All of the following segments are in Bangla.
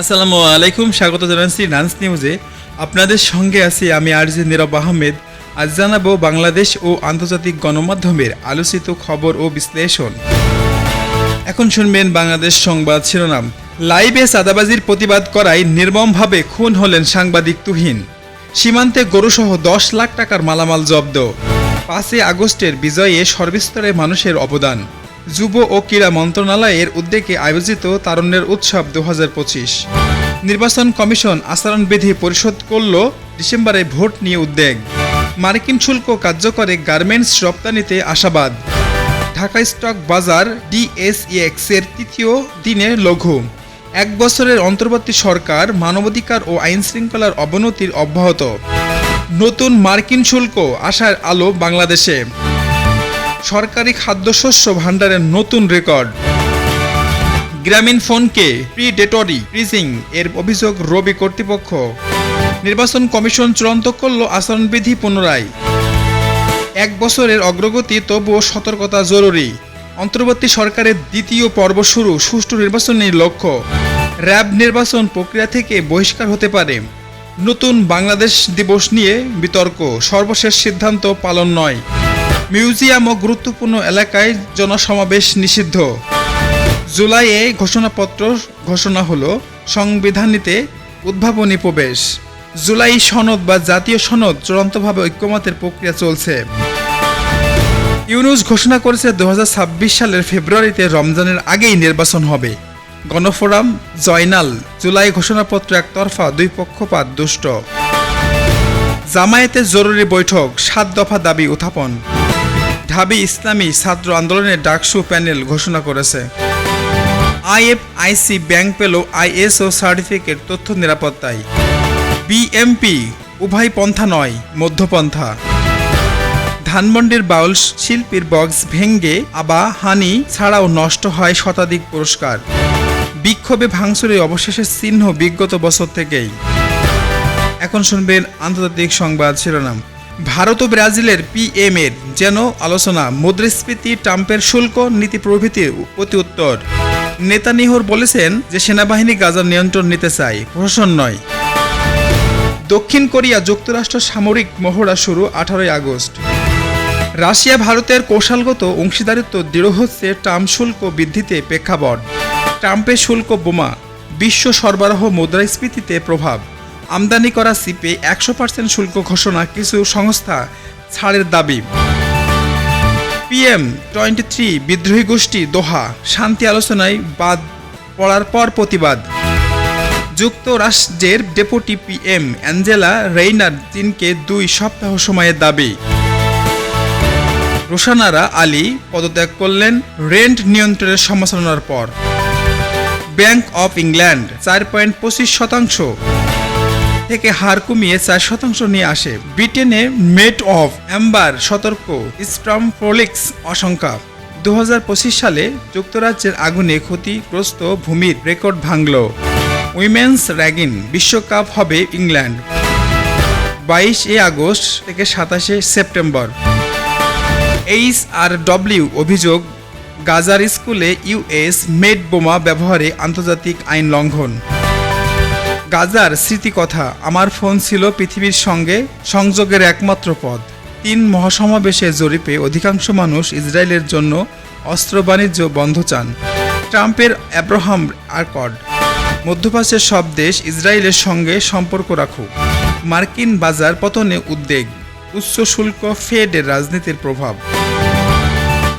আসসালামু আলাইকুম, স্বাগত জানাচ্ছি ডান্স নিউজে আপনাদের সঙ্গে আছি আমি আরজি নীরব আহমেদ। আজ জানাব বাংলাদেশ ও আন্তর্জাতিক গণমাধ্যমের আলোচিত খবর ও বিশ্লেষণ। এখন শুনবেন বাংলাদেশ সংবাদ শিরোনাম। লাইভে সাদাবাজির প্রতিবাদ করায় নির্মমভাবে খুন হলেন সাংবাদিক তুহিন। সীমান্তে গরুসহ দশ লাখ টাকার মালামাল জব্দ। পাঁচই আগস্টের বিজয়ে সর্বস্তরের মানুষের অবদান। যুব ও ক্রীড়া মন্ত্রণালয়ের উদ্যোগে আয়োজিত তারুণ্যের উৎসব দু হাজার পঁচিশ। নির্বাচন কমিশন আচরণবিধি পরিশোধ করল ডিসেম্বরে ভোট নিয়ে উদ্বেগ। মার্কিন শুল্ক কার্যকরে গার্মেন্টস রপ্তানিতে আশাবাদ। ঢাকা স্টক বাজার ডিএসইএক্স এর তৃতীয় দিনে লঘু। এক বছরের অন্তর্বর্তী সরকার মানবাধিকার ও আইন শৃঙ্খলার অবনতির অব্যাহত। নতুন মার্কিন শুল্ক আসার আলো বাংলাদেশে। সরকারি খাদ্যশস্য ভাণ্ডারের নতুন রেকর্ড। গ্রামীণ ফোনকে প্রিডেটরি প্রিজিং এর অভিযোগ রবি কর্তৃপক্ষ। নির্বাচন কমিশন চূড়ান্ত করল আচরণবিধি পুনরায়। এক বছরের অগ্রগতি, তবুও সতর্কতা জরুরি। অন্তর্বর্তী সরকারের দ্বিতীয় পর্ব শুরু, সুষ্ঠু নির্বাচনের লক্ষ্য। র্যাব নির্বাচন প্রক্রিয়া থেকে বহিষ্কার হতে পারে। নতুন বাংলাদেশ দিবস নিয়ে বিতর্ক, সর্বশেষ সিদ্ধান্ত পালন নয়। মিউজিয়াম ও গুরুত্বপূর্ণ এলাকায় জনসমাবেশ নিষিদ্ধ। জুলাইয়ে ঘোষণাপত্র ঘোষণা হলো সংবিধানীতে উদ্ভাবনী প্রবেশ। জুলাই সনদ বা জাতীয় সনদ চূড়ান্তভাবে ঐক্যমতের প্রক্রিয়া চলছে। ইউনুস ঘোষণা করেছে দু হাজার ছাব্বিশ সালের ফেব্রুয়ারিতে রমজানের আগেই নির্বাচন হবে। গণফোরাম, জয়নাল, জুলাই ঘোষণাপত্র একতরফা, দুই পক্ষপাত, দুষ্ট। জামায়াতের জরুরি বৈঠক, সাত দফা দাবি উত্থাপন। ঢাবি ইসলামী ছাত্র আন্দোলনের ডাকসু প্যানেল ঘোষণা করেছে। আইএফআইসি ব্যাংক পেল আইএসও সার্টিফিকেট তথ্য নিরাপত্তায়। বিএমপি, উভয় পন্থা নয়, মধ্যপন্থা। ধানমন্ডির বাউল শিল্পীর বক্স ভেঙ্গে আবা হানি ছাড়াও নষ্ট হয় শতাধিক পুরস্কার। বিক্ষোভে ভাঙচুরে অবশেষে চিহ্ন বিগত বছর থেকেই। এখন শুনবেন আন্তর্জাতিক সংবাদ শিরোনাম। ভারত ও ব্রাজিলের পিএম এর যেন আলোচনা মুদ্রাস্ফীতি, ট্রাম্পের শুল্ক, নীতি প্রভৃতির প্রতি উত্তর। নেতানিহর বলেছেন যে সেনাবাহিনী গাজার নিয়ন্ত্রণ নিতে চায়, প্রশাসন নয়। দক্ষিণ কোরিয়া যুক্তরাষ্ট্র সামরিক মহড়া শুরু আঠারোই আগস্ট। রাশিয়া ভারতের কৌশলগত অংশীদারিত্ব দৃঢ় হচ্ছে ট্রাম্প শুল্ক বৃদ্ধিতে প্রেক্ষাপট। ট্রাম্পের শুল্ক বোমা বিশ্ব সরবরাহ মুদ্রাস্ফীতিতে প্রভাব। আমদানি করা সিপে একশো পার্সেন্ট শুল্ক ঘোষণা কিছু সংস্থা ছাড়ের দাবি। পিএম টোয়েন্টি থ্রি বিদ্রোহী গোষ্ঠী দোহা, শান্তি আলোচনায় বাদ পড়ার পর প্রতিবাদ। যুক্তরাষ্ট্রের ডেপুটি পিএম অ্যাঞ্জেলা রেইনার চীনকে দুই সপ্তাহ সময়ের দাবি। রোশানারা আলী পদত্যাগ করলেন রেন্ট নিয়ন্ত্রণের সমালোচনার পর। ব্যাংক অফ ইংল্যান্ড, চার পয়েন্ট পঁচিশ শতাংশ। থেকে হার কমিয়ে চার শতাংশ নিয়ে আসে। ব্রিটেনে মেট অফ অ্যাম্বার সতর্ক স্ট্রামফোলিক্স আশঙ্কা। দু সালে যুক্তরাজ্যের আগুনে ক্ষতিগ্রস্ত ভূমির রেকর্ড ভাঙল। উইমেন্স র্যাগিন বিশ্বকাপ হবে ইংল্যান্ড। বাইশ এ আগস্ট থেকে সাতাশে সেপ্টেম্বর। এইচ আর ডব্লিউ অভিযোগ, গাজার স্কুলে ইউএস মেড বোমা ব্যবহারে আন্তর্জাতিক আইন লঙ্ঘন। গাজার স্মৃতিকথা আমার ফোন ছিল পৃথিবীর সঙ্গে সংযোগের একমাত্র পথ। তিন মহাসমাবেশে জরিপে অধিকাংশ মানুষ ইসরায়েলের জন্য অস্ত্র বাণিজ্য বন্ধ চান। ট্রাম্পের অ্যাব্রাহাম আরকড, মধ্যপ্রাচ্যের সব দেশ ইসরায়েলের সঙ্গে সম্পর্ক রাখুক। মার্কিন বাজার পতনে উদ্বেগ, উচ্চ শুল্ক, ফেডের রাজনীতির প্রভাব।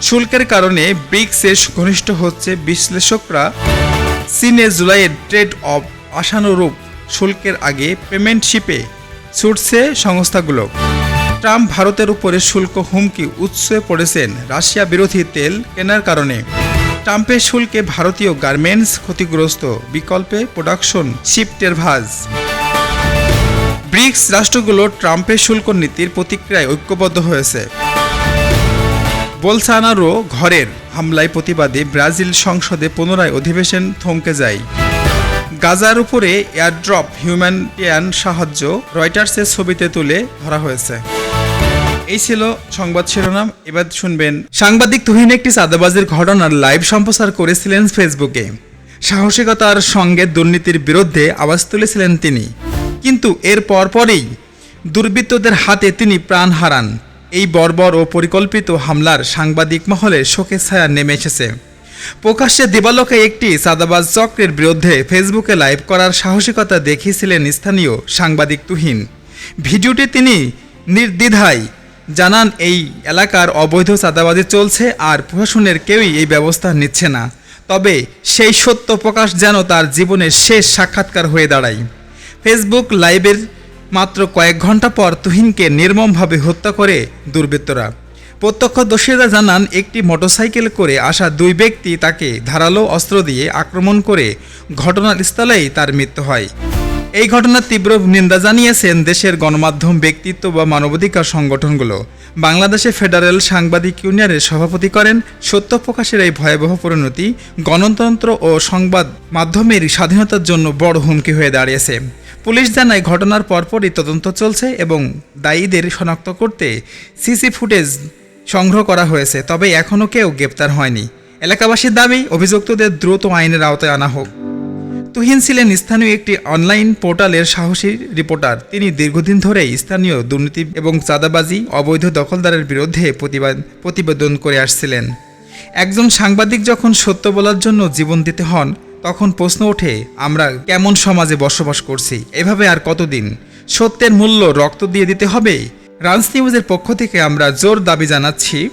শুল্কের কারণে ব্রিক্সের ঘনিষ্ঠ হচ্ছে বিশ্লেষকরা। চীনে জুলাইয়ের ট্রেড অফ আশানুরূপ শুল্কের আগে পেমেন্ট শিপে ছুটছে সংস্থাগুলো। ট্রাম্প ভারতের উপরে শুল্ক হুমকি উৎসে পড়েছেন রাশিয়া বিরোধী তেল কেনার কারণে। ট্রাম্পের শুল্কে ভারতীয় গার্মেন্টস ক্ষতিগ্রস্ত বিকল্পে প্রোডাকশন শিফটের ভাজ। ব্রিক্স রাষ্ট্রগুলো ট্রাম্পের শুল্ক নীতির প্রতিক্রিয়ায় ঐক্যবদ্ধ হয়েছে। বোলসানারো ঘরের হামলায় প্রতিবাদে ব্রাজিল সংসদে পুনরায় অধিবেশন থমকে যায়। গাজার উপরে এয়ারড্রপ হিউম্যানিটিয়ান সাহায্য রয়টার্সের ছবিতে তুলে ধরা হয়েছে। এই ছিল সংবাদ শিরোনাম, এবার শুনবেন। সাংবাদিক তুহিন একটি চাঁদাবাজির ঘটনার লাইভ সম্প্রচার করেছিলেন ফেসবুকে। সাহসিকতার সঙ্গে দুর্নীতির বিরুদ্ধে আওয়াজ তুলেছিলেন তিনি। কিন্তু এর পরপরেই দুর্বৃত্তদের হাতে তিনি প্রাণ হারান। এই বর্বর ও পরিকল্পিত হামলার সাংবাদিক মহলে শোকের ছায়া নেমে এসেছে। প্রকাশ্যে দিবালোকে একটি চাঁদাবাজ চক্রের বিরুদ্ধে ফেসবুকে লাইভ করার সাহসিকতা দেখিয়েছিলেন স্থানীয় সাংবাদিক তুহিন। ভিডিওটি তিনি নির্দ্বিধায় জানান, এই এলাকার অবৈধ চাঁদাবাজি চলছে আর প্রশাসনের কেউই এই ব্যবস্থা নিচ্ছে না। তবে সেই সত্য প্রকাশ যেন তার জীবনের শেষ সাক্ষাৎকার হয়ে দাঁড়ায়। ফেসবুক লাইভের মাত্র কয়েক ঘণ্টা পর তুহিনকে নির্মমভাবে হত্যা করে দুর্বৃত্তরা। প্রত্যক্ষদর্শীরা জানান, একটি মোটরসাইকেল করে আসা দুই ব্যক্তি তাকে ধারালো অস্ত্র দিয়ে আক্রমণ করে ঘটনাস্থলেই তার মৃত্যু হয়। এই ঘটনার তীব্র নিন্দা জানিয়েছেন দেশের গণমাধ্যম, ব্যক্তিত্ব বা মানবাধিকার সংগঠনগুলো। বাংলাদেশে ফেডারেল সাংবাদিক ইউনিয়নের সভাপতি করেন। সত্য প্রকাশের এই ভয়াবহ পরিণতি গণতন্ত্র ও সংবাদ মাধ্যমের স্বাধীনতার জন্য বড় হুমকি হয়ে দাঁড়িয়েছে। পুলিশ জানায়, ঘটনার পরপরই তদন্ত চলছে এবং দায়ীদের শনাক্ত করতে সিসি ফুটেজ সংগ্রহ করা হয়েছে, তবে এখনও কেউ গ্রেপ্তার হয়নি। এলাকাবাসীর দাবি, অভিযুক্তদের দ্রুত আইনের আওতায় আনা হোক। তুহিন ছিলেন স্থানীয় একটি অনলাইন পোর্টালের সাহসী রিপোর্টার। তিনি দীর্ঘদিন ধরেই স্থানীয় দুর্নীতি এবং চাঁদাবাজি, অবৈধ দখলদারের বিরুদ্ধে প্রতিবাদ, প্রতিবেদন করে আসছিলেন। একজন সাংবাদিক যখন সত্য বলার জন্য জীবন দিতে হন, তখন প্রশ্ন ওঠে, আমরা কেমন সমাজে বসবাস করছি? এভাবে আর কতদিন? সত্যের মূল্য রক্ত দিয়ে দিতে হবে? রান্স নিউজের পক্ষ থেকে আমরা জোর দাবি জানাচ্ছি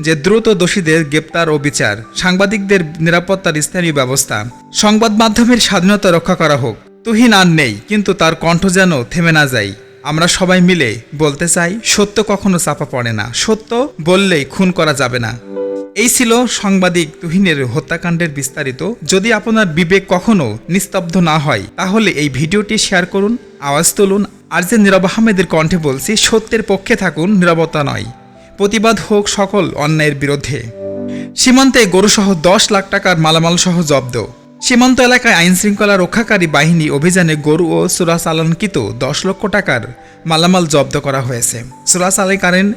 যে দ্রুত দোষীদের গ্রেপ্তার ও বিচার, সাংবাদিকদের নিরাপত্তার স্থানীয় ব্যবস্থা, সংবাদ মাধ্যমের স্বাধীনতা রক্ষা করা হোক। তুহিন আর নেই, কিন্তু তার কণ্ঠ যেন থেমে না যায়। আমরা সবাই মিলে বলতে চাই, সত্য কখনো চাপা পড়ে না। সত্য বললেই খুন করা যাবে না। এই ছিল সাংবাদিক তুহিনের হত্যাকাণ্ডের বিস্তারিত। যদি আপনার বিবেক কখনো নিস্তব্ধ না হয়, তাহলে এই ভিডিওটি শেয়ার করুন, আওয়াজ তুলুন, আর যে নীরব আহমেদের কণ্ঠে বলছি, সত্যের পক্ষে থাকুন, নিরবতা নয়। প্রতিবাদ হোক সকল অন্যায়ের বিরুদ্ধে। সীমান্তে গরুসহ দশ লাখ টাকার মালামাল সহ জব্দ। সীমান্ত এলাকায় আইন শৃঙ্খলা রক্ষাকারী বাহিনী অভিযানে গরু ও চোরাচালানকৃত দশ লক্ষ টাকার মালামাল জব্দ করা হয়েছে। চোরাচালাকারীর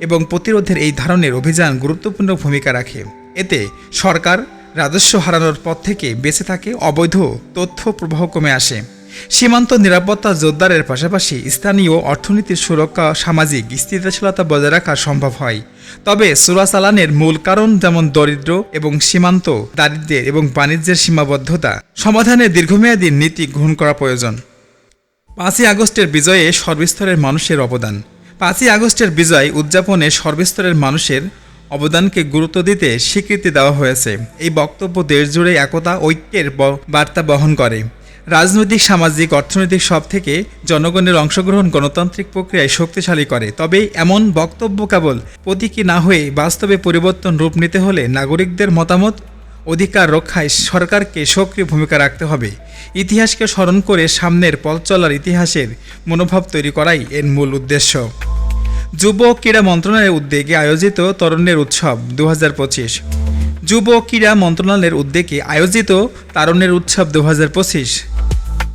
এবং প্রতিরোধের এই ধরনের অভিযান গুরুত্বপূর্ণ ভূমিকা রাখে। এতে সরকার রাজস্ব হারানোর পথ থেকে বেঁচে থাকে, অবৈধ তথ্য প্রবাহ কমে আসে। সীমান্ত নিরাপত্তা জোরদারের পাশাপাশি স্থানীয় অর্থনীতির সুরক্ষা, সামাজিক স্থিতিশীলতা বজায় রাখা সম্ভব হয়। তবে চোরাচালানের মূল কারণ যেমন দরিদ্র এবং সীমান্ত, দারিদ্র্যের এবং বাণিজ্যের সীমাবদ্ধতা, সমাধানে দীর্ঘমেয়াদী নীতি গ্রহণ করা প্রয়োজন। পাঁচই আগস্টের বিজয়ে সর্বস্তরের মানুষের অবদান। পাঁচই আগস্টের বিজয় উদযাপনে সর্বস্তরের মানুষের অবদানকে গুরুত্ব দিতে স্বীকৃতি দেওয়া হয়েছে। এই বক্তব্য দেশজুড়ে একতা, ঐক্যের বার্তা বহন করে। রাজনৈতিক, সামাজিক, অর্থনৈতিক সব থেকে জনগণের অংশগ্রহণ গণতান্ত্রিক প্রক্রিয়ায় শক্তিশালী করে। তবে এমন বক্তব্য কেবল প্রতীকী না হয়ে বাস্তবে পরিবর্তন রূপ নিতে হলে নাগরিকদের মতামত অধিকার রক্ষায় সরকারকে সক্রিয় ভূমিকা রাখতে হবে। ইতিহাসকে স্মরণ করে সামনের পথ চলার ইতিহাসের মনোভাব তৈরি করাই এর মূল উদ্দেশ্য। যুব ক্রীড়া মন্ত্রণালয়ের উদ্যোগে আয়োজিত তরুণের উৎসব দু হাজার পঁচিশ। যুব ক্রীড়া মন্ত্রণালয়ের উদ্যোগে আয়োজিত তারণের উৎসব দু হাজার পঁচিশ।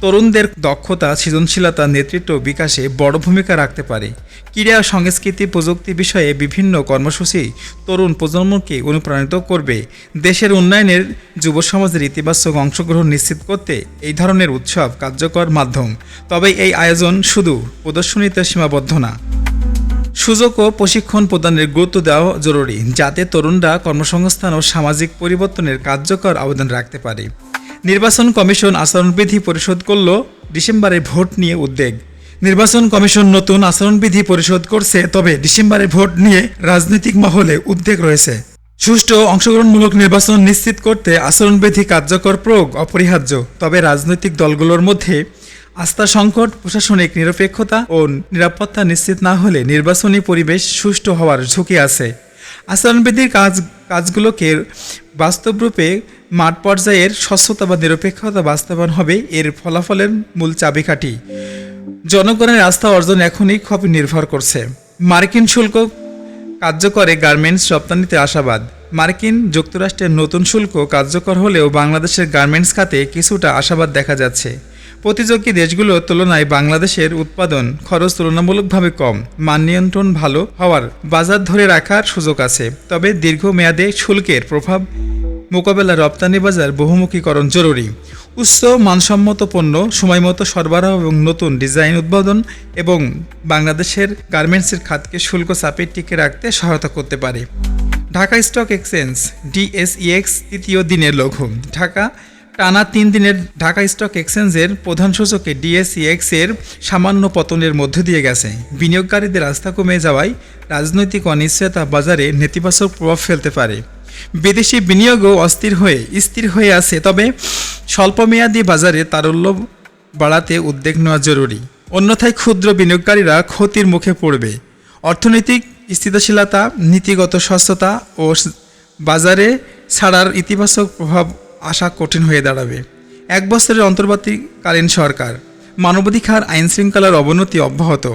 তরুণদের দক্ষতা, সৃজনশীলতা, নেতৃত্ব বিকাশে বড় ভূমিকা রাখতে পারে। ক্রীড়া, সংস্কৃতি, প্রযুক্তি বিষয়ে বিভিন্ন কর্মসূচি তরুণ প্রজন্মকে অনুপ্রাণিত করবে। দেশের উন্নয়নের যুব সমাজের ইতিবাচক অংশগ্রহণ নিশ্চিত করতে এই ধরনের উৎসব কার্যকর মাধ্যম। তবে এই আয়োজন শুধু প্রদর্শনীতে সীমাবদ্ধ না। সুযোগ ও প্রশিক্ষণ প্রদানের গুরুত্ব দেওয়া জরুরি, যাতে তরুণরা কর্মসংস্থান ও সামাজিক পরিবর্তনের কার্যকর অবদান রাখতে পারে। নির্বাচন কমিশন আচরণবিধি পরিশোধ করল ডিসেম্বরে ভোট নিয়ে উদ্বেগ। নির্বাচন কমিশন নতুন আচরণবিধি পরিশোধ করছে, তবে ডিসেম্বরে ভোট নিয়ে রাজনৈতিক মহলে উদ্বেগ রয়েছে। সুষ্ঠু অংশগ্রহণমূলক নির্বাচন নিশ্চিত করতে আচরণবিধি কার্যকর প্রয়োগ অপরিহার্য, তবে রাজনৈতিক দলগুলোর মধ্যে আস্থা সংকট, প্রশাসনিক নিরপেক্ষতা ও নিরাপত্তা নিশ্চিত না হলে নির্বাচনী পরিবেশ সুষ্ঠু হওয়ার ঝুঁকি আছে। আচরণবিধির কাজ কাজগুলোকে বাস্তবরূপে মাঠ পর্যায়ের স্বচ্ছতা বা নিরপেক্ষতা বাস্তবায়ন হবে, এর ফলাফলের মূল চাবিকাঠি। জনগণের আস্থা অর্জন এখনই খুব নির্ভর করছে। মার্কিন শুল্ক কার্যকরে গার্মেন্টস রপ্তানিতে আশাবাদ। মার্কিন যুক্তরাষ্ট্রের নতুন শুল্ক কার্যকর হলেও বাংলাদেশের গার্মেন্টস খাতে কিছুটা আশাবাদ দেখা যাচ্ছে। প্রতিযোগী দেশগুলোর তুলনায় বাংলাদেশের উৎপাদন খরচ তুলনামূলকভাবে কম। মান নিয়ন্ত্রণ ভালো হওয়ার বাজার ধরে রাখার সুযোগ আছে। তবে দীর্ঘমেয়াদে শুল্কের প্রভাব মোকাবেলা রপ্তানি বাজার বহুমুখীকরণ জরুরি। উচ্চ মানসম্মত পণ্য, সময়মতো সরবরাহ এবং নতুন ডিজাইন উদ্বোধন এবং বাংলাদেশের গার্মেন্টসের খাতকে শুল্ক চাপে টিকে রাখতে সহায়তা করতে পারে। ঢাকা স্টক এক্সচেঞ্জ, ডিএসইএক্স তৃতীয় দিনের লঘু। ঢাকা টানা তিন দিনের ঢাকা স্টক এক্সচেঞ্জের প্রধান সূচকে ডিএসইএক্স এর সামান্য পতনের মধ্য দিয়ে গেছে। বিনিয়োগকারীদের আস্থা কমে যাওয়ায় রাজনৈতিক অনিশ্চয়তা বাজারে নেতিবাচক প্রভাব ফেলতে পারে। বিদেশি বিনিয়োগও অস্থির হয়ে, স্থির হয়ে আছে। তবে স্বল্পমেয়াদী বাজারে তারল্য বাড়াতে উদ্যোগ নেওয়া জরুরি। অন্যথায় ক্ষুদ্র বিনিয়োগকারীরা ক্ষতির মুখে পড়বে। অর্থনৈতিক স্থিতিশীলতা, নীতিগত স্বচ্ছতা ও বাজারে ছাড়ার ইতিবাচক প্রভাব আসা কঠিন হয়ে দাঁড়াবে। এক বছরের অন্তর্বর্তীকালীন সরকার। মানবাধিকার আইন শৃঙ্খলার অবনতি অব্যাহত।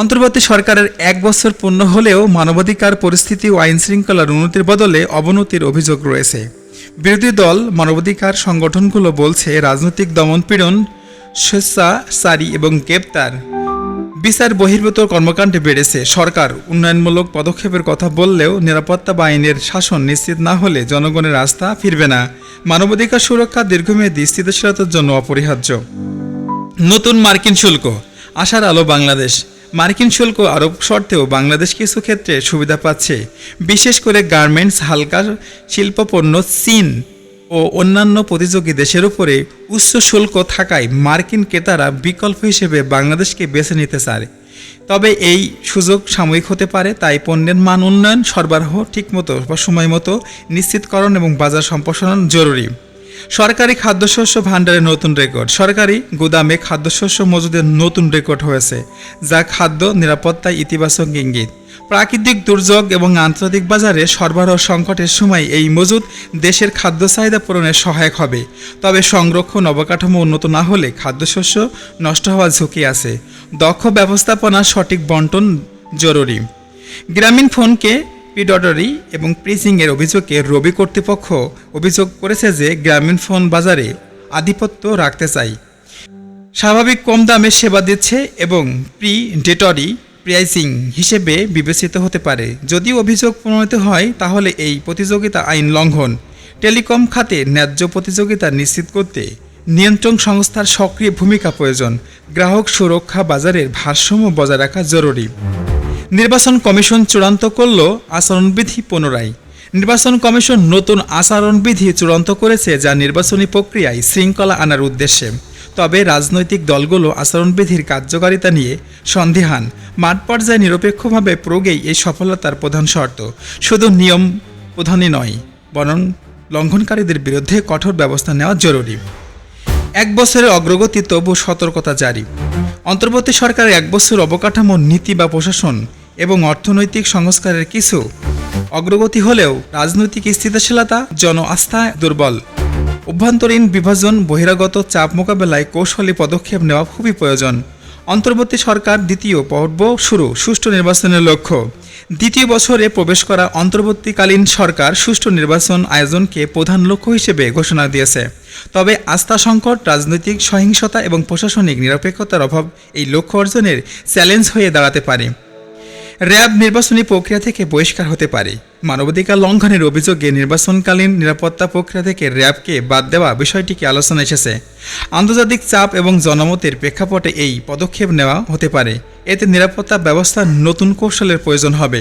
অন্তর্বর্তী সরকারের এক বছর পূর্ণ হলেও মানবাধিকার পরিস্থিতি ও আইন শৃঙ্খলার উন্নতির বদলে অবনতির অভিযোগ রয়েছে। বিরোধী দল, মানবাধিকার সংগঠনগুলো বলছে, রাজনৈতিক দমনপীড়ন, স্বেচ্ছাচারী এবং গ্রেপ্তার। বিচার বহির্ভূত কর্মকাণ্ডে বেড়েছে। সরকার উন্নয়নমূলক পদক্ষেপের কথা বললেও নিরাপত্তা বাহিনীর শাসন নিশ্চিত না হলে জনগণের আস্থা ফিরবে না। মানবাধিকার সুরক্ষা দীর্ঘমেয়াদী স্থিতিশীলতার জন্য অপরিহার্য। নতুন মার্কিন শুল্ক, আশার আলো বাংলাদেশ। মার্কিন শুল্ক আরোপ সত্ত্বেও বাংলাদেশ কিছু ক্ষেত্রে সুবিধা পাচ্ছে। বিশেষ করে গার্মেন্টস হালকা শিল্পপণ্য, চীন ও অন্যান্য প্রতিযোগী দেশের উপরে উচ্চ শুল্ক থাকায় মার্কিন ক্রেতারা বিকল্প হিসেবে বাংলাদেশকে বেছে নিতে চায়। তবে এই সুযোগ সাময়িক হতে পারে, তাই পণ্যের মান উন্নয়ন, সরবরাহ ঠিকমতো বা সময় মতো নিশ্চিতকরণ এবং বাজার সম্প্রসারণ জরুরি। সরকারি খাদ্যশস্য ভাণ্ডারের নতুন রেকর্ড। সরকারি গুদামে খাদ্যশস্য মজুদের নতুন রেকর্ড হয়েছে, যা খাদ্য নিরাপত্তায় ইতিবাচক ইঙ্গিত। প্রাকৃতিক দুর্যোগ এবং আন্তর্জাতিক বাজারে সরবরাহ সংকটের সময় এই মজুদ দেশের খাদ্য চাহিদা পূরণে সহায়ক হবে। তবে সংরক্ষণ অবকাঠামো উন্নত না হলে খাদ্যশস্য নষ্ট হওয়ার ঝুঁকি আছে। দক্ষ ব্যবস্থাপনা সঠিক বন্টন জরুরি। গ্রামীণ ফোনকে পিডটারি এবং প্রিসিংয়ের অভিযোগে রবি কর্তৃপক্ষ অভিযোগ করেছে যে গ্রামীণ ফোন বাজারে আধিপত্য রাখতে চাই। স্বাভাবিক কম দামে সেবা দিচ্ছে এবং প্রি ডেটরি প্রাইসিং হিসেবে বিবেচিত হতে পারে। যদি অভিযোগ প্রমাণিত হয়, তাহলে এই প্রতিযোগিতা আইন লঙ্ঘন। টেলিকম খাতে ন্যায্য প্রতিযোগিতা নিশ্চিত করতে নিয়ন্ত্রণ সংস্থার সক্রিয় ভূমিকা প্রয়োজন। গ্রাহক সুরক্ষা বাজারের ভারসাম্য বজায় রাখা জরুরি। নির্বাচন কমিশন চূড়ান্ত করল আচরণবিধি পুনরায়। নির্বাচন কমিশন নতুন আচরণবিধি চূড়ান্ত করেছে যা নির্বাচনী প্রক্রিয়ায় শৃঙ্খলা আনার উদ্দেশ্যে। তবে রাজনৈতিক দলগুলো আচরণবিধির কার্যকারিতা নিয়ে সন্দেহান। মাঠ পর্যায়ে নিরপেক্ষভাবে প্রয়োগেই এই সফলতার প্রধান শর্ত। শুধু নিয়ম প্রধানই নয়, বরং লঙ্ঘনকারীদের বিরুদ্ধে কঠোর ব্যবস্থা নেওয়া জরুরি। এক বছরের অগ্রগতি তবু সতর্কতা জারি। অন্তর্বর্তী সরকারের এক বছর অবকাঠামো, নীতি বা প্রশাসন এবং অর্থনৈতিক সংস্কারের কিছু অগ্রগতি হলেও রাজনৈতিক স্থিতিশীলতা, জন আস্থা দুর্বল। অভ্যন্তরীণ বিভাজন, বহিরাগত চাপ মোকাবেলায় কৌশলী পদক্ষেপ নেওয়া খুবই প্রয়োজন। অন্তর্বর্তী সরকার দ্বিতীয় পর্ব শুরু, সুষ্ঠু নির্বাচনের লক্ষ্য। দ্বিতীয় বছরে প্রবেশ করা অন্তর্বর্তীকালীন সরকার সুষ্ঠু নির্বাচন আয়োজনকে প্রধান লক্ষ্য হিসেবে ঘোষণা দিয়েছে। তবে আস্থা সংকট, রাজনৈতিক সহিংসতা এবং প্রশাসনিক নিরপেক্ষতার অভাব এই লক্ষ্য অর্জনের চ্যালেঞ্জ হয়ে দাঁড়াতে পারে। র্যাব নির্বাচনী প্রক্রিয়া থেকে বহিষ্কার হতে পারে। মানবাধিকার লঙ্ঘনের অভিযোগে নির্বাচনকালীন নিরাপত্তা প্রক্রিয়া থেকে র্যাবকে বাদ দেওয়া বিষয়টিকে আলোচনা এসেছে। আন্তর্জাতিক চাপ এবং জনমতের প্রেক্ষাপটে এই পদক্ষেপ নেওয়া হতে পারে। এতে নিরাপত্তা ব্যবস্থার নতুন কৌশলের প্রয়োজন হবে।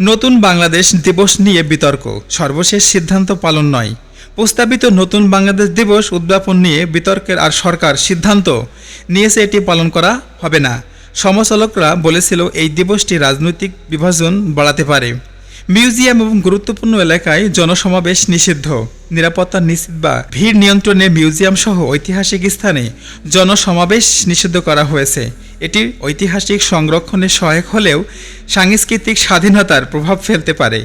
নতুন বাংলাদেশ দিবস নিয়ে বিতর্ক। সর্বশেষ সিদ্ধান্ত পালন নয়। প্রস্তাবিত নতুন বাংলাদেশ দিবস উদ্যাপন নিয়ে বিতর্কের আর সরকার সিদ্ধান্ত নিয়েছে এটি পালন করা হবে না। সমালোচকরা বলেছিল, এই দিবসটি রাজনৈতিক বিভাজন বাড়াতে পারে। মিউজিয়াম এবং গুরুত্বপূর্ণ এলাকায় জনসমাবেশ নিষিদ্ধ। নিরাপত্তা নিশ্চিত বা ভিড় নিয়ন্ত্রণে মিউজিয়াম সহ ঐতিহাসিক স্থানে জনসমাবেশ নিষিদ্ধ করা হয়েছে। এটি ঐতিহাসিক সংরক্ষণে সহায়ক হলেও সাংস্কৃতিক স্বাধীনতার প্রভাব ফেলতে পারে।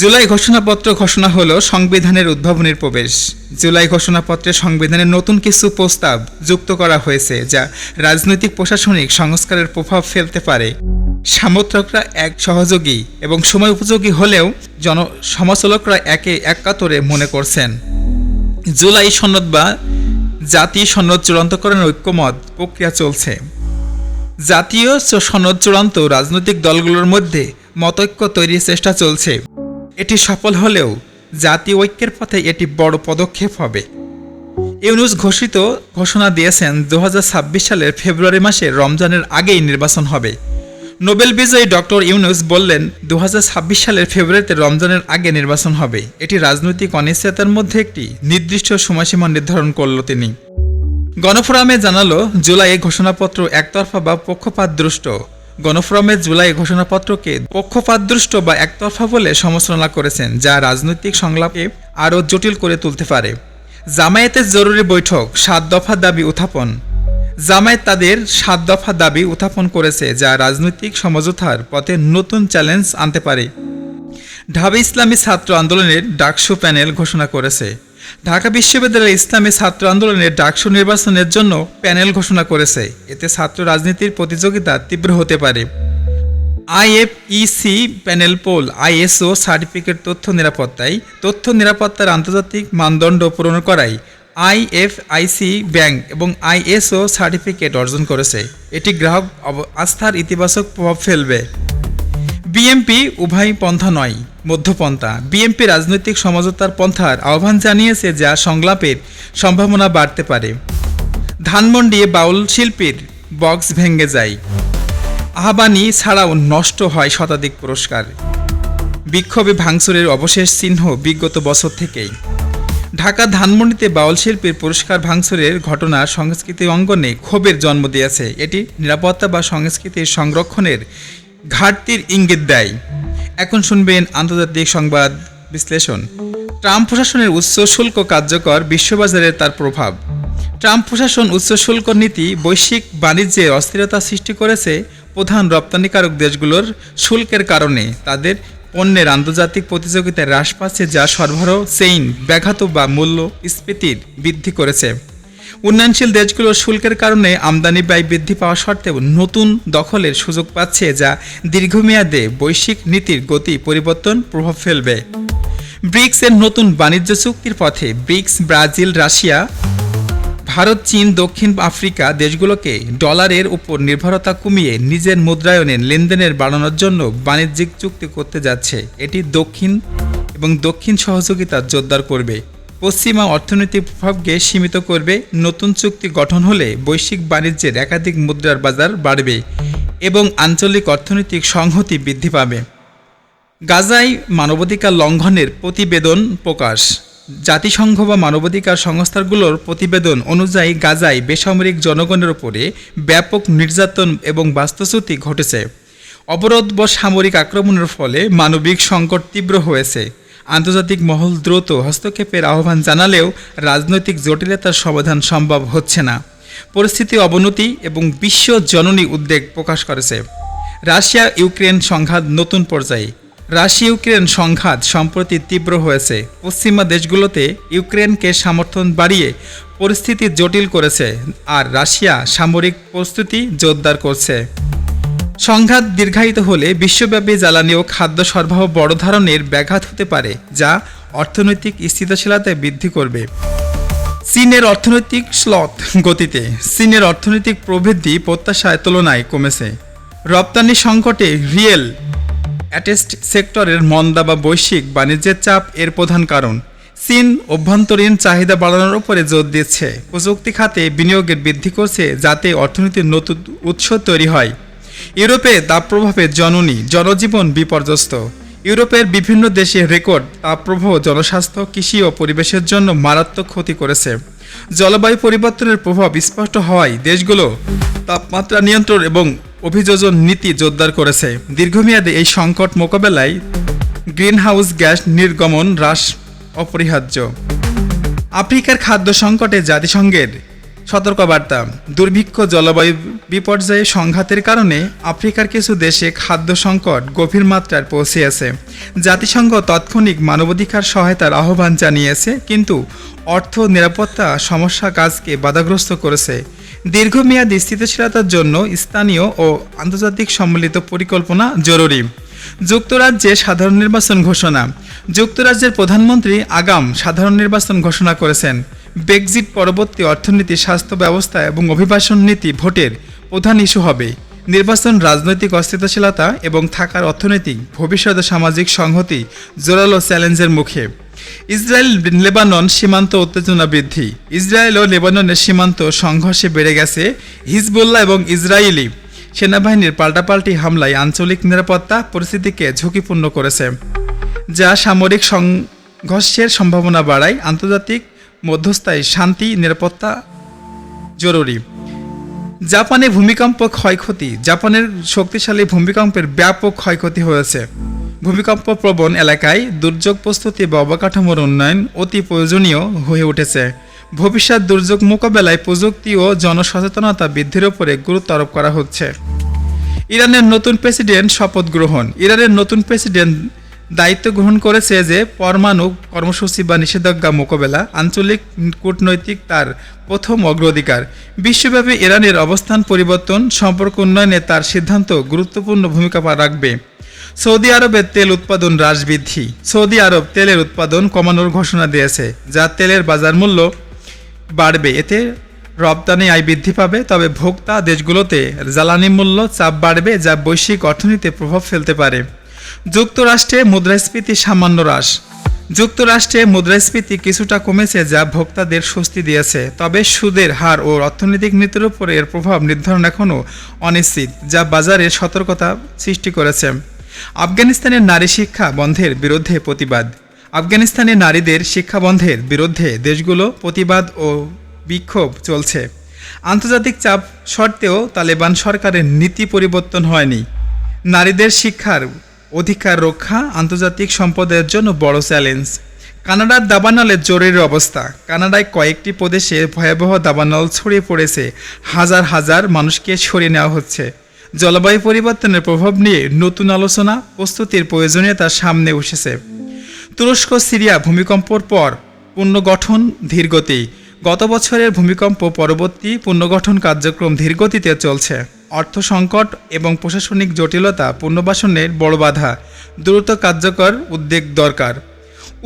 জুলাই ঘোষণাপত্র ঘোষণা হলো সংবিধানের উদ্ভাবনের প্রবেশ। জুলাই ঘোষণাপত্রে সংবিধানের নতুন কিছু প্রস্তাব যুক্ত করা হয়েছে যা রাজনৈতিক, প্রশাসনিক সংস্কারের প্রভাব ফেলতে পারে। সমর্থকরা এক সহযোগী এবং সময় উপযোগী হলেও জন সমালোচকরা একে এক কাতরে মনে করছেন। জুলাই সনদ বা জাতীয় সনদ চূড়ান্তকরণের ঐক্যমত প্রক্রিয়া চলছে। জাতীয় সনদ চূড়ান্ত রাজনৈতিক দলগুলোর মধ্যে মতৈক্য তৈরির চেষ্টা চলছে। এটি সফল হলেও জাতীয় ঐক্যের পথে এটি বড় পদক্ষেপ হবে। ইউনুস ঘোষিত ঘোষণা দিয়েছেন দু হাজার ছাব্বিশ সালের ফেব্রুয়ারি মাসে রমজানের আগেই নির্বাচন হবে। নোবেল বিজয়ী ডক্টর ইউনুস বললেন দু হাজার ছাব্বিশ সালের ফেব্রুয়ারিতে রমজানের আগে নির্বাচন হবে। এটি রাজনৈতিক অনিশ্চয়তার মধ্যে একটি নির্দিষ্ট সময়সীমা নির্ধারণ করল তিনি। গণফোরামে জানালো জুলাইয়ে ঘোষণাপত্র একতরফা বা পক্ষপাতদৃষ্ট। গণফোরামে জুলাই ঘোষণাপত্রকে পক্ষপাতদৃষ্ট বা একতরফা বলে সমালোচনা করেছেন, যা রাজনৈতিক সংলাপে আরও জটিল করে তুলতে পারে। জামায়াতের জরুরি বৈঠক, সাত দফা দাবি উত্থাপন। জামায়াত তাদের সাত দফা দাবি উত্থাপন করেছে, যা রাজনৈতিক সমঝোতার পথে নতুন চ্যালেঞ্জ আনতে পারে। ঢাবি ইসলামী ছাত্র আন্দোলনের ডাকসু প্যানেল ঘোষণা করেছে। ঢাকা বিশ্ববিদ্যালয়ের ইসলামী ছাত্র আন্দোলনের ডাকসু নির্বাচনের জন্য প্যানেল ঘোষণা করেছে। এতে ছাত্র রাজনীতির প্রতিযোগিতা তীব্র হতে পারে। আইএফইসি প্যানেল পোল, আইএসও সার্টিফিকেট তথ্য নিরাপত্তায়, তথ্য নিরাপত্তার আন্তর্জাতিক মানদণ্ড পূরণ করায় আইএফআইসি ব্যাংক এবং আইএসও সার্টিফিকেট অর্জন করেছে। এটি গ্রাহক আস্থার ইতিবাচক প্রভাব ফেলবে। বিএমপি উভয় পন্থা নয়, মধ্যপন্থা। বিএমপি রাজনৈতিক সমঝোতার পন্থার আহ্বান জানিয়েছে যা সংলাপের সম্ভাবনা বাড়তে পারে। ধানমন্ডি বাউল শিল্পীর বক্স ভেঙে যায়। আহ্বানি ছাড়াও নষ্ট হয় শতাধিক পুরস্কার। বিক্ষোভে ভাঙচুরের অবশেষ চিহ্ন বিগত বছর থেকেই। ঢাকা ধানমন্ডিতে বাউল শিল্পীর পুরস্কার ভাঙচুরের ঘটনা সংস্কৃতি অঙ্গনে ক্ষোভের জন্ম দিয়েছে। এটি নিরাপত্তা বা সংস্কৃতির সংরক্ষণের ঘাটতির ইঙ্গিত দেয়। এখন শুনবেন আন্তর্জাতিক সংবাদ বিশ্লেষণ। ট্রাম্প প্রশাসনের উচ্চ শুল্ক কার্যকর বিশ্ববাজারে তার প্রভাব। ট্রাম্প প্রশাসন উচ্চ শুল্ক নীতি, বৈশ্বিক বাণিজ্যে অস্থিরতা সৃষ্টি করেছে প্রধান রপ্তানিকারক দেশগুলোর শুল্কের কারণে। তাদের পণ্যের আন্তর্জাতিক প্রতিযোগিতায় হ্রাস পাচ্ছে যা সরবরাহ, চেইন, ব্যাঘাত বা মূল্য স্ফীতির বৃদ্ধি করেছে। উন্নয়নশীল দেশগুলোর শুল্কের কারণে আমদানি ব্যয় বৃদ্ধি পাওয়া সত্ত্বেও নতুন দখলের সুযোগ পাচ্ছে যা দীর্ঘমেয়াদে বৈশ্বিক নীতির গতি পরিবর্তন প্রভাব ফেলবে। ব্রিক্স এর নতুন বাণিজ্য চুক্তির পথে ব্রিক্স, ব্রাজিল, রাশিয়া, ভারত, চীন, দক্ষিণ আফ্রিকা দেশগুলোকে ডলারের উপর নির্ভরতা কমিয়ে নিজের মুদ্রায়নের লেনদেনের বাড়ানোর জন্য বাণিজ্যিক চুক্তি করতে যাচ্ছে। এটি দক্ষিণ এবং দক্ষিণ সহযোগিতা জোরদার করবে। পশ্চিমা অর্থনৈতিক প্রভাবকে সীমিত করবে। নতুন চুক্তি গঠন হলে বৈশ্বিক বাণিজ্যের একাধিক মুদ্রার বাজার বাড়বে এবং আঞ্চলিক অর্থনৈতিক সংহতি বৃদ্ধি পাবে। গাজায় মানবাধিকার লঙ্ঘনের প্রতিবেদন প্রকাশ। জাতিসংঘ বা মানবাধিকার সংস্থাগুলোর প্রতিবেদন অনুযায়ী গাজায় বেসামরিক জনগণের উপরে ব্যাপক নির্যাতন এবং বাস্তুচ্যুতি ঘটেছে। অবরোধ বা সামরিক আক্রমণের ফলে মানবিক সংকট তীব্র হয়েছে। আন্তর্জাতিক মহল দ্রুত হস্তক্ষেপের আহ্বান জানালেও রাজনৈতিক জটিলতার সমাধান সম্ভব হচ্ছে না। পরিস্থিতি অবনতি এবং বিশ্ব জননী উদ্বেগ প্রকাশ করেছে। রাশিয়া ইউক্রেন সংঘাত নতুন পর্যায়ে। রাশিয়া ইউক্রেন সংঘাত সম্প্রতি তীব্র হয়েছে। পশ্চিমা দেশগুলোতে ইউক্রেনকে সমর্থন বাড়িয়ে পরিস্থিতি জটিল করেছে আর রাশিয়া সামরিক প্রস্তুতি জোরদার করছে। সংঘাত দীর্ঘায়িত হলে বিশ্বব্যাপী জ্বালানি ও খাদ্য সরবরাহ বড় ধরনের ব্যাঘাত হতে পারে, যা অর্থনৈতিক স্থিতিশীলতা বৃদ্ধি করবে। চীনের অর্থনৈতিক স্লথ গতিতে চীনের অর্থনৈতিক প্রবৃদ্ধি প্রত্যাশায় তুলনায় কমেছে। রপ্তানি সংকটে রিয়েল অ্যাটেস্ট সেক্টরের মন্দা বা বৈশ্বিক বাণিজ্যের চাপ এর প্রধান কারণ। চীন অভ্যন্তরীণ চাহিদা বাড়ানোর উপরে জোর দিচ্ছে। প্রযুক্তি খাতে বিনিয়োগের বৃদ্ধি করছে যাতে অর্থনীতির নতুন উৎস তৈরি হয়। ইউরোপে তাপপ্রভাবে জননী, জনজীবন বিপর্যস্ত। ইউরোপের বিভিন্ন দেশে রেকর্ড তাপপ্রবাহ, জনস্বাস্থ্য, কৃষি ও পরিবেশের জন্য মারাত্মক ক্ষতি করেছে। জলবায়ু পরিবর্তনের প্রভাব স্পষ্ট হওয়ায় দেশগুলো তাপমাত্রা নিয়ন্ত্রণ এবং অভিযোজন নীতি জোরদার করেছে। দীর্ঘমেয়াদে এই সংকট মোকাবেলায় গ্রিনহাউস গ্যাস নির্গমন হ্রাস অপরিহার্য। আফ্রিকার খাদ্য সংকটে জাতিসংঘের সতর্কবার্তা। দুর্ভিক্ষ জলবায়ু বিপর্যয়ে সংঘাতের কারণে আফ্রিকার কিছু দেশে খাদ্য সংকট গভীর মাত্রায় পৌঁছেছে জাতিসংঘ তাৎক্ষণিক মানবাধিকার সহায়তার আহ্বান জানিয়েছে, কিন্তু অর্থ নিরাপত্তা সমস্যা কাজকে বাধাগ্রস্ত করেছে। দীর্ঘমেয়াদী স্থিতিশীলতার জন্য স্থানীয় ও আন্তর্জাতিক সম্মিলিত পরিকল্পনা জরুরি। যুক্তরাজ্যে সাধারণ নির্বাচন ঘোষণা। যুক্তরাজ্যের প্রধানমন্ত্রী আগাম সাধারণ নির্বাচন ঘোষণা করেছেন। ব্রেক্সিট পরবর্তী অর্থনীতি, স্বাস্থ্য ব্যবস্থা এবং অভিবাসন নীতি ভোটের প্রধান ইস্যু হবে। নির্বাচন, রাজনৈতিক অস্থিতিশীলতা এবং থাকার অর্থনৈতিক ভবিষ্যতে সামাজিক সংহতি জোরালো চ্যালেঞ্জের মুখে। ইসরায়েল, লেবানন সীমান্ত উত্তেজনা বৃদ্ধি। ইসরায়েল ও লেবাননের সীমান্ত সংঘর্ষে বেড়ে গেছে হিজবুল্লাহ এবং ইসরায়েলি সেনাবাহিনীর পাল্টাপাল্টি হামলায় আঞ্চলিক নিরাপত্তা পরিস্থিতিকে ঝুঁকিপূর্ণ করেছে, যা সামরিক সংঘর্ষের সম্ভাবনা বাড়ায়। আন্তর্জাতিক মধ্যস্থায়ী শান্তি, নিরাপত্তা জরুরি। জাপানে ভূমিকম্প ক্ষয়ক্ষতি। জাপানের শক্তিশালী ভূমিকম্পের ব্যাপক ক্ষয়ক্ষতি হয়েছে। ভূমিকম্প প্রবণ এলাকায় দুর্যোগ প্রস্তুতি বা অবকাঠামোর উন্নয়ন অতি প্রয়োজনীয় হয়ে উঠেছে। ভবিষ্যৎ দুর্যোগ মোকাবেলায় প্রযুক্তি ও জনসচেতনতা বৃদ্ধির উপরে গুরুত্ব আরোপ করা হচ্ছে। ইরানের নতুন প্রেসিডেন্ট শপথ গ্রহণ। ইরানের নতুন প্রেসিডেন্ট দায়িত্ব গ্রহণ করেছে যে পরমাণু কর্মসূচি বা নিষেধাজ্ঞা মোকাবেলা আঞ্চলিক কূটনৈতিক তার প্রথম অগ্রাধিকার। বিশ্বব্যাপী ইরানের অবস্থান, পরিবর্তন, সম্পর্ক উন্নয়নে তার সিদ্ধান্ত গুরুত্বপূর্ণ ভূমিকা রাখবে। সৌদি আরবের তেল উৎপাদন হ্রাস বৃদ্ধি। সৌদি আরব তেলের উৎপাদন কমানোর ঘোষণা দিয়েছে, যা তেলের বাজার মূল্য বাড়বে। এতে রপ্তানি আয় বৃদ্ধি পাবে, তবে ভোক্তা দেশগুলোতে জ্বালানি মূল্য চাপ বাড়বে, যা বৈশ্বিক অর্থনীতিতে প্রভাব ফেলতে পারে। যুক্তরাষ্ট্রে মুদ্রাস্ফীতি সামান্য হ্রাস। যুক্তরাষ্ট্রে মুদ্রাস্ফীতি কিছুটা কমেছে যা ভোক্তাদের স্বস্তি দিয়েছে। তবে সুদের হার ও অর্থনৈতিক নীতির উপর এর প্রভাব নির্ধারণ এখনও অনিশ্চিত, যা বাজারে সতর্কতা সৃষ্টি করেছে। আফগানিস্তানের নারী শিক্ষা বন্ধের বিরুদ্ধে প্রতিবাদ। আফগানিস্তানে নারীদের শিক্ষা বন্ধের বিরুদ্ধে দেশগুলো প্রতিবাদ ও বিক্ষোভ চলছে। আন্তর্জাতিক চাপ সত্ত্বেও তালেবান সরকারের নীতি পরিবর্তন হয়নি। নারীদের শিক্ষার অধিকার রক্ষা, আন্তর্জাতিক সম্পদের জন্য বড় চ্যালেঞ্জ। কানাডার দাবানলের জরুরি অবস্থা। কানাডায় কয়েকটি প্রদেশে ভয়াবহ দাবানল ছড়িয়ে পড়েছে। হাজার হাজার মানুষকে সরিয়ে নেওয়া হচ্ছে। জলবায়ু পরিবর্তনের প্রভাব নিয়ে নতুন আলোচনা, প্রস্তুতির প্রয়োজনীয়তা সামনে উঠেছে। তুরস্ক, সিরিয়া ভূমিকম্পর পর পুনর্গঠন ধীরগতি। গত বছরের ভূমিকম্প পরবর্তী পুনর্গঠন কার্যক্রম ধীরগতিতে চলছে। অর্থ সংকট এবং প্রশাসনিক জটিলতা পুনর্বাসনের বড় বাধা, দ্রুত কার্যকর উদ্যোগ দরকার।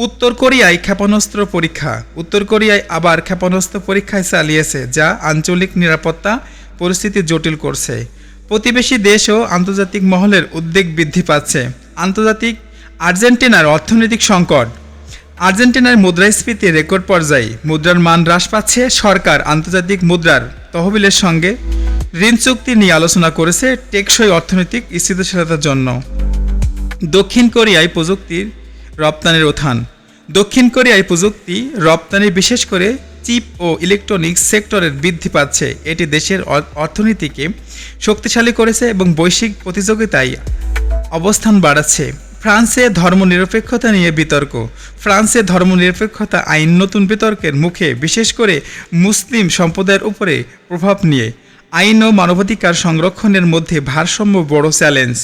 উত্তর কোরিয়ায় ক্ষেপণাস্ত্র পরীক্ষা, উত্তর কোরিয়ায় আবার ক্ষেপণাস্ত্র পরীক্ষায় চালিয়েছে, যা আঞ্চলিক নিরাপত্তা পরিস্থিতি জটিল করছে। প্রতিবেশী দেশ ও আন্তর্জাতিক মহলের উদ্বেগ বৃদ্ধি পাচ্ছে। আন্তর্জাতিক আর্জেন্টিনার অর্থনৈতিক সংকট। আর্জেন্টিনার মুদ্রাস্ফীতি রেকর্ড পর্যায়ে, মুদ্রার মান হ্রাস পাচ্ছে সরকার আন্তর্জাতিক মুদ্রার তহবিলের সঙ্গে। ঋণ চুক্তি নিয়ে আলোচনা করেছে টেকসই অর্থনৈতিক স্থিতিশীলতার জন্য। দক্ষিণ কোরিয়ায় প্রযুক্তির রপ্তানির উত্থান। দক্ষিণ কোরিয়ায় প্রযুক্তি রপ্তানি বিশেষ করে চিপ ও ইলেকট্রনিক্স সেক্টরের বৃদ্ধি পাচ্ছে। এটি দেশের অর্থনীতিকে শক্তিশালী করেছে এবং বৈশ্বিক প্রতিযোগিতায় অবস্থান বাড়াচ্ছে। ফ্রান্সে ধর্মনিরপেক্ষতা নিয়ে বিতর্ক। ফ্রান্সে ধর্মনিরপেক্ষতা আইন নতুন বিতর্কের মুখে, বিশেষ করে মুসলিম সম্প্রদায়ের উপরে প্রভাব নিয়ে। আইন ও মানবাধিকার সংরক্ষণের মধ্যে ভারসাম্য বড় চ্যালেঞ্জ।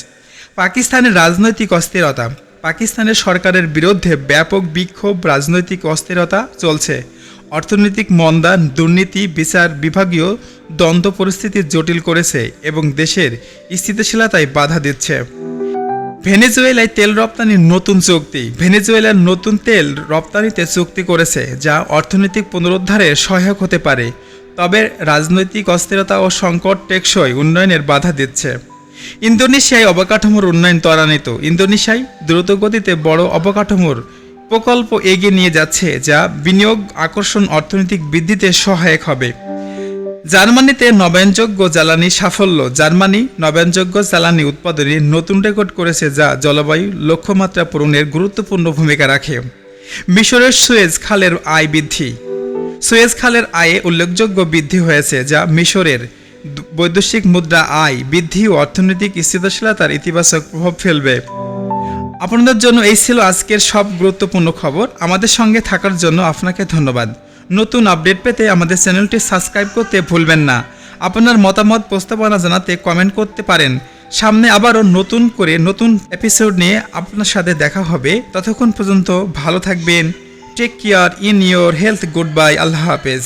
পাকিস্তানের রাজনৈতিক অস্থিরতা। পাকিস্তানের সরকারের বিরুদ্ধে ব্যাপক বিক্ষোভ, রাজনৈতিক অস্থিরতা চলছে। অর্থনৈতিক মন্দা দুর্নীতি, বিচার বিভাগীয় দ্বন্দ্ব পরিস্থিতি জটিল করেছে এবং দেশের স্থিতিশীলতায় বাধা দিচ্ছে। ভেনেজুয়েলায় তেল রপ্তানির নতুন চুক্তি। ভেনেজুয়েলার নতুন তেল রপ্তানিতে চুক্তি করেছে, যা অর্থনৈতিক পুনরুদ্ধারে সহায়ক হতে পারে। তবে রাজনৈতিক অস্থিরতা ও সংকট টেকসই উন্নয়নের বাধা দিচ্ছে। ইন্দোনেশিয়ায় অবকাঠামোর উন্নয়ন ত্বরান্বিত। ইন্দোনেশিয়ায় দ্রুতগতিতে বড় অবকাঠামোর প্রকল্প এগিয়ে নিয়ে যাচ্ছে, যা বিনিয়োগ, আকর্ষণ, অর্থনৈতিক বৃদ্ধিতে সহায়ক হবে। জার্মানিতে নবায়নযোগ্য জ্বালানি সাফল্য। জার্মানি নবায়নযোগ্য জ্বালানি উৎপাদনে নতুন রেকর্ড করেছে, যা জলবায়ু লক্ষ্যমাত্রা পূরণের গুরুত্বপূর্ণ ভূমিকা রাখে। মিশরের সুয়েজ খালের আয় বৃদ্ধি। সুয়েজ খালের আয়ে উল্লেখযোগ্য বৃদ্ধি হয়েছে, যা মিশরের বৈদেশিক মুদ্রা আয় বৃদ্ধি ও অর্থনৈতিক স্থিতিশীলতার ইতিবাচক প্রভাব ফেলবে। আপনাদের জন্য এই ছিল আজকের সব গুরুত্বপূর্ণ খবর। আমাদের সঙ্গে থাকার জন্য আপনাকে ধন্যবাদ। নতুন আপডেট পেতে আমাদের চ্যানেলটি সাবস্ক্রাইব করতে ভুলবেন না। আপনার মতামত, প্রস্তাবনা জানাতে কমেন্ট করতে পারেন। সামনে আবারও নতুন করে নতুন এপিসোড নিয়ে আপনার সাথে দেখা হবে। ততক্ষণ পর্যন্ত ভালো থাকবেন। take care in your health good bye আল্লাহ হাফেজ